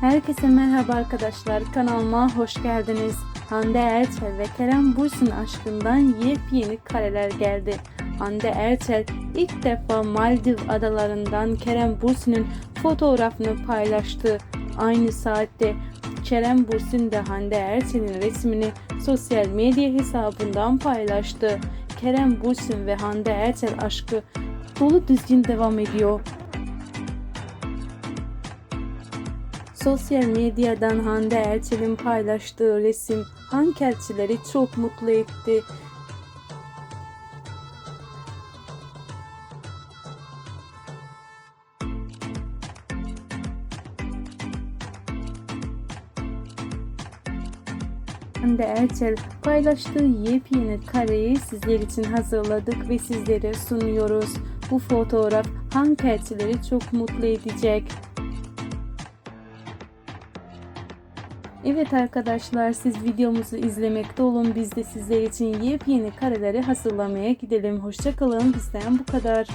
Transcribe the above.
Herkese merhaba arkadaşlar. Kanalıma hoş geldiniz. Hande Erçel ve Kerem Bürsin aşkından yepyeni kareler geldi. Hande Erçel ilk defa Maldiv adalarından Kerem Bürsin'in fotoğrafını paylaştı. Aynı saatte Kerem Bürsin de Hande Erçel'in resmini sosyal medya hesabından paylaştı. Kerem Bürsin ve Hande Erçel aşkı dolu düzgün devam ediyor. Sosyal medyadan Hande Erçel'in paylaştığı resim Hankelçileri çok mutlu etti. Hande Erçel paylaştığı yepyeni kareyi sizler için hazırladık ve sizlere sunuyoruz. Bu fotoğraf Hankelçileri çok mutlu edecek. Evet arkadaşlar siz videomuzu izlemekte olun. Biz de sizler için yepyeni kareleri hazırlamaya gidelim. Hoşçakalın bizden bu kadar.